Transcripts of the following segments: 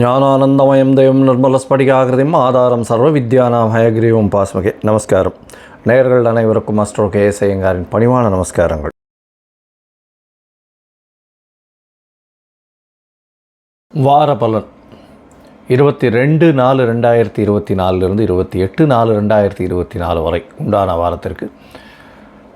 ஞானானந்தமயம் தெய்வம் நிர்மலஸ்படிகாகிருதியும் ஆதாரம் சர்வ வித்யானாம் ஹயக்ரீவம் பாஸ்மகே. நமஸ்காரம். நேயர்கள் அனைவருக்கும் அஸ்ட்ரோ கே எஸ் ஐயங்காரின் பணிவான நமஸ்காரங்கள். வார பலன் இருபத்தி ரெண்டு நாலு ரெண்டாயிரத்தி இருபத்தி நாலுலேருந்து இருபத்தி எட்டு நாலு ரெண்டாயிரத்தி இருபத்தி நாலு வரை உண்டான வாரத்திற்கு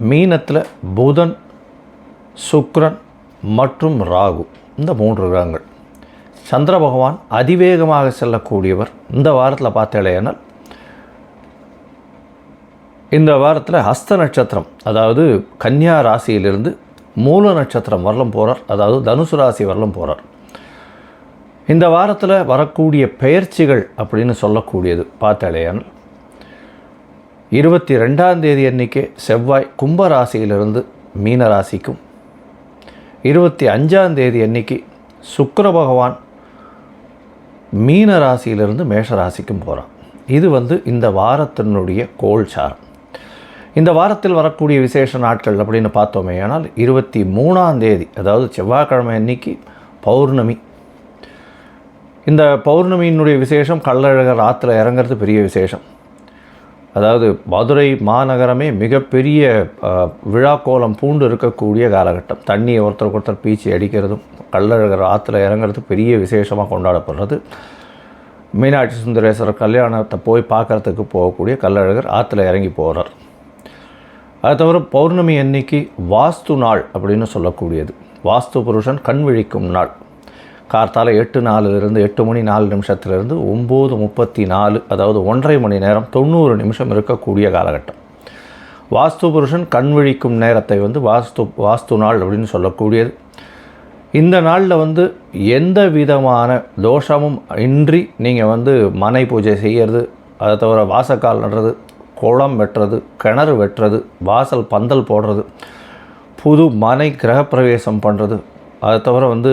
மீனத்தில் புதன் சுக்ரன் மற்றும் ராகு. இந்த மூன்று கிரகங்கள். சந்திர பகவான் அதிவேகமாக செல்லக்கூடியவர். இந்த வாரத்தில் பார்த்தேனால் இந்த வாரத்தில் ஹஸ்த நட்சத்திரம் அதாவது கன்னியா ராசியிலிருந்து மூல நட்சத்திரம் வரலும் போகிறார் அதாவது தனுசு ராசி வரலும் போகிறார் இந்த வாரத்தில் வரக்கூடிய பெயர்ச்சிகள் அப்படின்னு சொல்லக்கூடியது. பார்த்தேலையானால் இருபத்தி ரெண்டாம் தேதி அன்றைக்கே செவ்வாய் கும்பராசியிலிருந்து மீனராசிக்கும். மீன ராசிக்கும் இருபத்தி அஞ்சாம் தேதி அன்னைக்கு சுக்கர பகவான் மீன ராசியிலிருந்து மேஷ ராசிக்கும் போகிறான் இது வந்து இந்த வாரத்தினுடைய கோல்சாரம். இந்த வாரத்தில் வரக்கூடிய விசேஷ நாட்கள் அப்படின்னு பார்த்தோமே ஆனால் இருபத்தி மூணாம் தேதி அதாவது செவ்வாய்க்கிழமை அன்னைக்கு பௌர்ணமி. இந்த பௌர்ணமியினுடைய விசேஷம் கள்ளழகர் ஆற்றுல இறங்குறது பெரிய விசேஷம். அதாவது மதுரை மாநகரமே மிகப்பெரிய விழாக்கோலம் பூண்டு இருக்கக்கூடிய காலகட்டம். தண்ணியை ஒருத்தருக்கு ஒருத்தர் பீச்சி அடிக்கிறதும் கள்ளழகர் ஆற்றுல இறங்குறது பெரிய விசேஷமாக கொண்டாடப்படுறது. மீனாட்சி சுந்தரேஸ்வரர் கல்யாணத்தை போய் பார்க்குறதுக்கு போகக்கூடிய கள்ளழகர் ஆற்றுல இறங்கி போகிறார் அது தவிர பௌர்ணமி அன்னைக்கு வாஸ்து நாள் அப்படின்னு சொல்லக்கூடியது. வாஸ்து புருஷன் கண் விழிக்கும் நாள். கார்த்தால எட்டு நாலுலேருந்து எட்டு மணி நாலு நிமிஷத்துலேருந்து ஒம்பது முப்பத்தி நாலு அதாவது ஒன்றரை மணி நேரம் தொண்ணூறு நிமிஷம் இருக்கக்கூடிய காலகட்டம். வாஸ்து புருஷன் கண் விழிக்கும் நேரத்தை வந்து வாஸ்து வாஸ்து நாள் அப்படின்னு சொல்லக்கூடியது. இந்த நாளில் வந்து எந்த விதமான தோஷமும் இன்றி நீங்கள் வந்து மனை பூஜை செய்கிறது அதை தவிர வாசக்கால் நடுறது குளம் வெட்டுறது கிணறு வெட்டுறது வாசல் பந்தல் போடுறது புது மனை கிரகப்பிரவேசம் பண்ணுறது அதை தவிர வந்து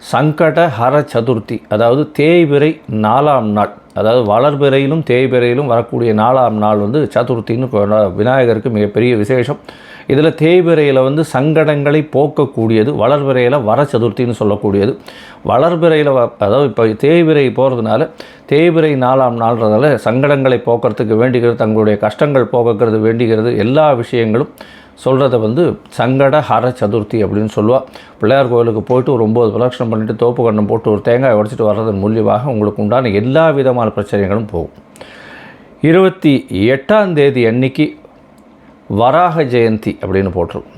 சங்கட ஹர சதுர்த்தி அதாவது தேய்பிறை நாலாம் நாள் அதாவது வளர்பிறையிலும் தேய்பிறையிலும் வரக்கூடிய நாலாம் நாள் வந்து சதுர்த்தின்னு விநாயகருக்கு மிகப்பெரிய விசேஷம். இதில் தேய்பிறையில் வந்து சங்கடங்களை போக்கக்கூடியது வளர்பிறையில் வர சதுர்த்தின்னு சொல்லக்கூடியது. வளர்பிறையில் வ- அதாவது இப்போ தேய்பிறை போகிறதுனால தேய்பிறை நாலாம் நாள்ன்றதால சங்கடங்களை போக்குறதுக்கு வேண்டிக்கிறது தங்களுடைய கஷ்டங்கள் போக்குறது வேண்டிக்கிறது எல்லா விஷயங்களும் சொல்கிறத வந்து சங்கட ஹர சதுர்த்தி அப்படின்னு சொல்லுவாள் பிள்ளையார் கோயிலுக்கு போயிட்டு ஒரு ஒம்பது பிரதட்சணம் பண்ணிவிட்டு தோப்பு கண்ணம் போட்டு ஒரு தேங்காய் உடைச்சிட்டு வர்றதன் மூலியமாக உங்களுக்கு உண்டான எல்லா விதமான பிரச்சனைகளும் போகும். இருபத்தி எட்டாம் தேதி அன்னைக்கு வராக ஜெயந்தி அப்படின்னு போட்டிருக்கும்.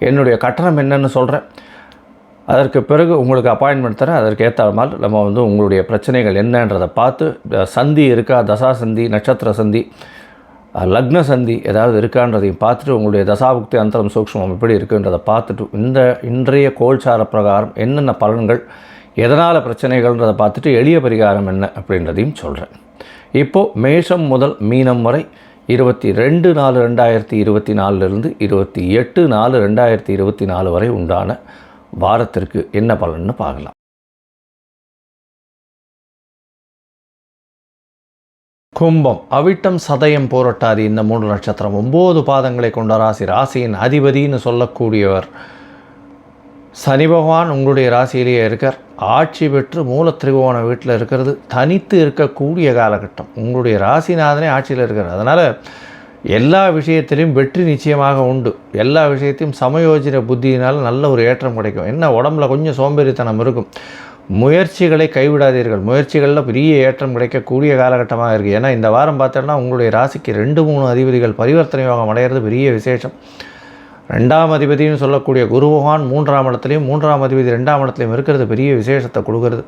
என்னுடைய கட்டணம் என்னன்னு சொல்கிறேன் அதற்கு பிறகு உங்களுக்கு அப்பாயின்மெண்ட் தரேன். அதற்கு ஏற்ற மாதிரி நம்ம வந்து உங்களுடைய பிரச்சனைகள் என்னன்றதை பார்த்து சந்தி இருக்கா தசா சந்தி நட்சத்திர சந்தி லக்ன சந்தி ஏதாவது இருக்கான்றதையும் பார்த்துட்டு உங்களுடைய தசாபுக்தி அந்தரம் சூக்ஷ்மம் எப்படி இருக்குன்றதை பார்த்துட்டு இந்த இன்றைய கோல்சார பிரகாரம் என்னென்ன பலன்கள் எதனால் பிரச்சனைகள்ன்றதை பார்த்துட்டு எளிய பரிகாரம் என்ன அப்படின்றதையும் சொல்கிறேன் இப்போது மேஷம் முதல் மீனம் வரை இருபத்தி ரெண்டு நாலு ரெண்டாயிரத்தி இருபத்தி நாலுலேருந்து இருபத்தி எட்டு நாலு ரெண்டாயிரத்தி இருபத்தி நாலு வரை உண்டான வாரத்திற்கு என்ன பலன்னு பார்க்கலாம். கும்பம் அவிட்டம் சதயம் போரட்டாதி இந்த மூன்று நட்சத்திரம் ஒம்பது பாதங்களை கொண்ட ராசி ராசியின் அதிபதின்னு சொல்லக்கூடியவர் சனி பகவான் உங்களுடைய ராசியிலேயே இருக்கார். ஆட்சி பெற்று மூல திரிகோண வீட்டில் இருக்கிறது. தனித்து இருக்கக்கூடிய காலகட்டம். உங்களுடைய ராசிநாதனே ஆட்சியில் இருக்கிறார் அதனால் எல்லா விஷயத்திலையும் வெற்றி நிச்சயமாக உண்டு. எல்லா விஷயத்தையும் சமயோஜன புத்தியினால் நல்ல ஒரு ஏற்றம் கிடைக்கும். என்ன? உடம்புல கொஞ்சம் சோம்பேறித்தனம் இருக்கும். முயற்சிகளை கைவிடாதீர்கள். முயற்சிகளில் பெரிய ஏற்றம் கிடைக்கக்கூடிய காலகட்டமாக இருக்குது ஏன்னா இந்த வாரம் பார்த்தோன்னா உங்களுடைய ராசிக்கு ரெண்டு மூணு அதிபதிகள் பரிவர்த்தனை யோகம் அடைகிறது பெரிய விசேஷம். ரெண்டாம் அதிபதினு சொல்லக்கூடிய குரு பகவான் மூன்றாம் இடத்துலையும் மூன்றாம் அதிபதி ரெண்டாம் இடத்துலையும் இருக்கிறது பெரிய விசேஷத்தை கொடுக்கறது.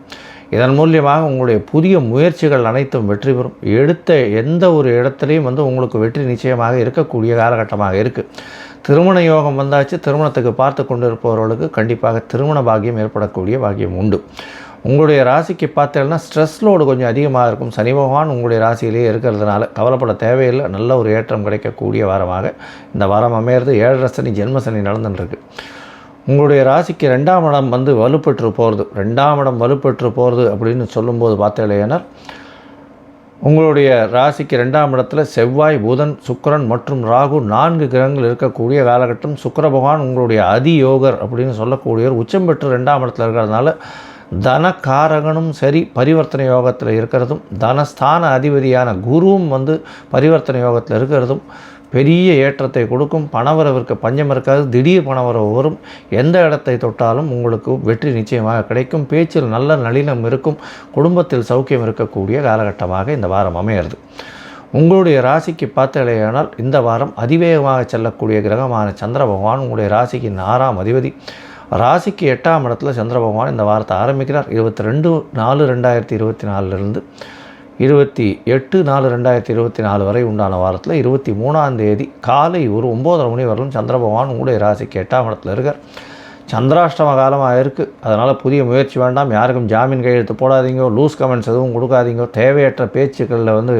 இதன் மூலியமாக உங்களுடைய புதிய முயற்சிகள் அனைத்தும் வெற்றி பெறும். எடுத்த எந்த ஒரு இடத்துலையும் வந்து உங்களுக்கு வெற்றி நிச்சயமாக இருக்கக்கூடிய காலகட்டமாக இருக்குது திருமண யோகம் வந்தாச்சு. திருமணத்துக்கு பார்த்து கொண்டிருப்பவர்களுக்கு கண்டிப்பாக திருமண பாக்கியம் ஏற்படக்கூடிய பாக்கியம் உண்டு. உங்களுடைய ராசிக்கு பார்த்தீங்கன்னா ஸ்ட்ரெஸ் லோடு கொஞ்சம் அதிகமாக இருக்கும். சனி பகவான் உங்களுடைய ராசியிலேயே இருக்கிறதுனால கவலைப்பட தேவையில்லை. நல்ல ஒரு ஏற்றம் கிடைக்கக்கூடிய வாரமாக இந்த வாரம் அமையிறது. ஏழரை சனி ஜென்ம சனி நடந்துட்டுருக்கு. உங்களுடைய ராசிக்கு ரெண்டாம் இடம் வந்து வலுப்பெற்று போகிறது ரெண்டாம் இடம் வலுப்பெற்று போகிறது அப்படின்னு சொல்லும்போது பார்த்தீங்கன்னா உங்களுடைய ராசிக்கு ரெண்டாம் இடத்துல செவ்வாய் புதன் சுக்கிரன் மற்றும் ராகு நான்கு கிரகங்கள் இருக்கக்கூடிய காலகட்டம். சுக்கர பகவான் உங்களுடைய அதியோகர் அப்படின்னு சொல்லக்கூடியவர். உச்சம் பெற்று ரெண்டாம் இடத்துல இருக்கிறதுனால தனக்காரகனும் சரி பரிவர்த்தனை யோகத்தில் இருக்கிறதும் தனஸ்தான அதிபதியான குருவும் வந்து பரிவர்த்தனை யோகத்தில் இருக்கிறதும் பெரிய ஏற்றத்தை கொடுக்கும் பணவரவிற்கு பஞ்சம் இருக்காது திடீர் பணவரவு வரும் எந்த இடத்தை தொட்டாலும் உங்களுக்கு வெற்றி நிச்சயமாக கிடைக்கும் பேச்சில் நல்ல நளினம் இருக்கும் குடும்பத்தில் சௌக்கியம் இருக்கக்கூடிய காலகட்டமாக இந்த வாரம் அமையிறது. உங்களுடைய ராசிக்கு பார்த்தலையானால் இந்த வாரம் அதிவேகமாக செல்லக்கூடிய கிரகமான சந்திர பகவான் உங்களுடைய ராசிக்கு ஆறாம் அதிபதி. ராசிக்கு எட்டாம் இடத்துல சந்திர பகவான் இந்த வாரத்தை ஆரம்பிக்கிறார். இருபத்தி ரெண்டு நாலு ரெண்டாயிரத்தி இருபத்தி நாலுலேருந்து இருபத்தி எட்டு நாலு ரெண்டாயிரத்தி இருபத்தி நாலு வரை உண்டான வாரத்தில் இருபத்தி மூணாம் தேதி காலை ஒரு ஒம்போதரை மணி வரலும் சந்திர பகவான் உங்களுடைய ராசிக்கு எட்டாம் இடத்துல இருக்கார். சந்திராஷ்டம காலமாக இருக்குது அதனால் புதிய முயற்சி வேண்டாம். யாருக்கும் ஜாமீன் கையெழுத்து போடாதீங்க லூஸ் கமெண்ட்ஸ் எதுவும் கொடுக்காதீங்க தேவையற்ற பேச்சுக்களில் வந்து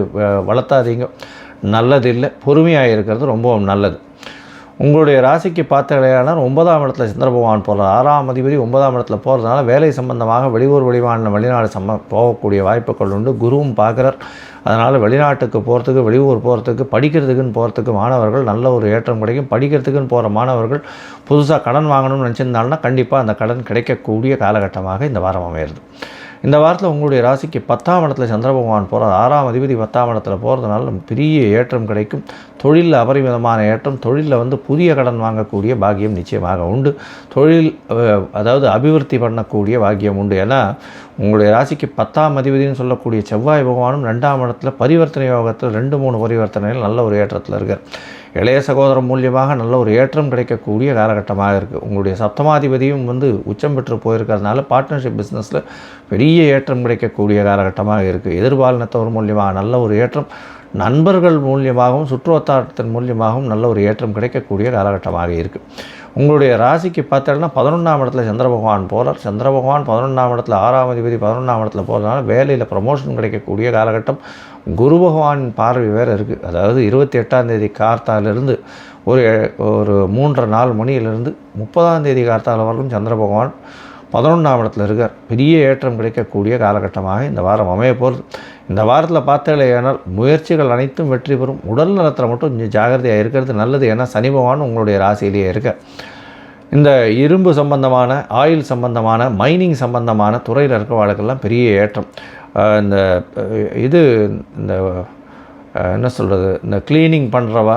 வளர்த்தாதீங்க. நல்லது இல்லை பொறுமையாக இருக்கிறது ரொம்பவும் நல்லது. உங்களுடைய ராசிக்கு பார்த்தீங்கன்னா ஒன்பதாம் இடத்துல சந்திர பகவான் போகிறார் ஆறாம் அதிபதி ஒன்பதாம் இடத்துல போகிறதுனால வேலை சம்பந்தமாக வெளியூர் வெளிமாநில வெளிநாடு சம்ம போகக்கூடிய வாய்ப்புகள் உண்டு. குருவும் பார்க்குறார். அதனால் வெளிநாட்டுக்கு போகிறதுக்கு வெளியூர் போகிறதுக்கு படிக்கிறதுக்குன்னு போகிறதுக்கு மாணவர்கள் நல்ல ஒரு ஏற்றம் கிடைக்கும். படிக்கிறதுக்குன்னு போகிற மாணவர்கள் புதுசாக கடன் வாங்கணும்னு நினச்சிருந்தாங்கன்னா கண்டிப்பாக அந்த கடன் கிடைக்கக்கூடிய காலகட்டமாக இந்த வாரம் அமையிறது. இந்த வாரத்தில் உங்களுடைய ராசிக்கு பத்தாம் இடத்துல சந்திர பகவான் போகிறார் ஆறாம் அதிபதி பத்தாம் இடத்துல போகிறதுனால பெரிய ஏற்றம் கிடைக்கும். தொழிலில் அபரிமிதமான ஏற்றம் தொழிலில் வந்து புதிய கடன் வாங்கக்கூடிய பாக்கியம் நிச்சயமாக உண்டு. தொழில் அதாவது அபிவிருத்தி பண்ணக்கூடிய பாக்கியம் உண்டு. ஏன்னா உங்களுடைய ராசிக்கு பத்தாம் அதிபதினு சொல்லக்கூடிய செவ்வாய் பகவானும் ரெண்டாம் இடத்துல பரிவர்த்தனை யோகத்தில் ரெண்டு மூணு பரிவர்த்தனைகள் நல்ல ஒரு ஏற்றத்தில் இருக்கார். இளைய சகோதரம் மூலியமாக நல்ல ஒரு ஏற்றம் கிடைக்கக்கூடிய காலகட்டமாக இருக்குது உங்களுடைய சப்தமாதிபதியும் வந்து உச்சம் பெற்று போயிருக்கிறதுனால பார்ட்னர்ஷிப் பிஸ்னஸில் பெரிய ஏற்றம் கிடைக்கக்கூடிய காலகட்டமாக இருக்குது எதிர்பாலினத்தவர் மூலியமாக நல்ல ஒரு ஏற்றம் நண்பர்கள் மூலியமாகவும் சுற்றுவட்டாரத்தின் மூலியமாகவும் நல்ல ஒரு ஏற்றம் கிடைக்கக்கூடிய காலகட்டமாக இருக்குது உங்களுடைய ராசிக்கு பார்த்தோம்னா பதினொன்றாம் இடத்துல சந்திர பகவான் போகிறார் சந்திர பகவான் பதினொன்றாம் இடத்துல ஆறாம் அதிபதி பதினொன்றாம் இடத்துல போகிறதுனால வேலையில் ப்ரமோஷன் கிடைக்கக்கூடிய காலகட்டம். குரு பகவான் பார்வை வேறு இருக்குது அதாவது இருபத்தி எட்டாம் தேதி கார்த்தாலிருந்து ஒரு ஒரு மூன்றரை நாலு மணியிலிருந்து முப்பதாம் தேதி கார்த்தால வரலும் சந்திர பகவான் பதினொன்றாம் இடத்துல இருக்கார். பெரிய ஏற்றம் கிடைக்கக்கூடிய காலகட்டமாக இந்த வாரம் அமைய போகிறது இந்த வாரத்தில் பார்த்தேனால் முயற்சிகள் அனைத்தும் வெற்றி பெறும். உடல் நலத்தில் மட்டும் கொஞ்சம் ஜாகிரதையாக இருக்கிறது நல்லது. ஏன்னா சனி பகவான் உங்களுடைய ராசியிலேயே இருக்க. இந்த இரும்பு சம்பந்தமான ஆயில் சம்பந்தமான மைனிங் சம்பந்தமான துறையில் இருக்கிறவர்களுக்கெல்லாம் பெரிய ஏற்றம். இந்த இது இந்த என்ன சொல்கிறது இந்த க்ளீனிங் பண்ணுறவா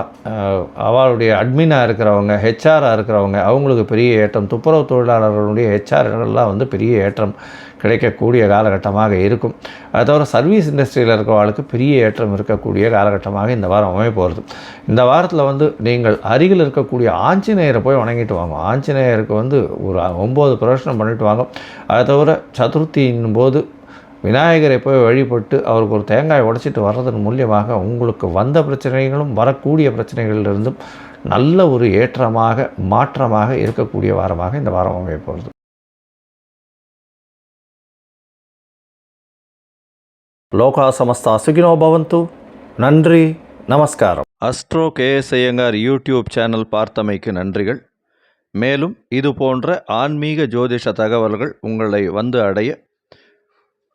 அவளுடைய அட்மினாக இருக்கிறவங்க ஹெச்ஆராக இருக்கிறவங்க அவங்களுக்கு பெரிய ஏற்றம் துப்புரவு தொழிலாளர்களுடைய ஹெச்ஆர்கள்லாம் வந்து பெரிய ஏற்றம் கிடைக்கக்கூடிய காலகட்டமாக இருக்கும். அது தவிர சர்வீஸ் இண்டஸ்ட்ரியில் இருக்கிறவர்களுக்கு பெரிய ஏற்றம் இருக்கக்கூடிய காலகட்டமாக இந்த வாரம் அமைய போகிறது இந்த வாரத்தில் வந்து நீங்கள் அருகில் இருக்கக்கூடிய ஆஞ்சநேயரை போய் வணங்கிட்டு வாங்க. ஆஞ்சநேயருக்கு வந்து ஒரு ஒம்பது பிரவேசனம் பண்ணிட்டு வாங்க. அதை தவிர சதுர்த்தியின் போது விநாயகரை போய் வழிபட்டு அவருக்கு ஒரு தேங்காய் உடைச்சிட்டு வர்றதன் மூலியமாக உங்களுக்கு வந்த பிரச்சனைகளும் வரக்கூடிய பிரச்சனைகளிலிருந்தும் நல்ல ஒரு ஏற்றமாக மாற்றமாக இருக்கக்கூடிய வாரமாக இந்த வாரம் அமைய போகிறது லோகா சமஸ்தா சுகினோ பவந்து. நன்றி நமஸ்காரம். Astro KS Iyengar YouTube channel பார்த்தமைக்கு நன்றிகள். மேலும் இது போன்ற ஆன்மீக ஜோதிஷ தகவல்கள் உங்களை வந்து அடைய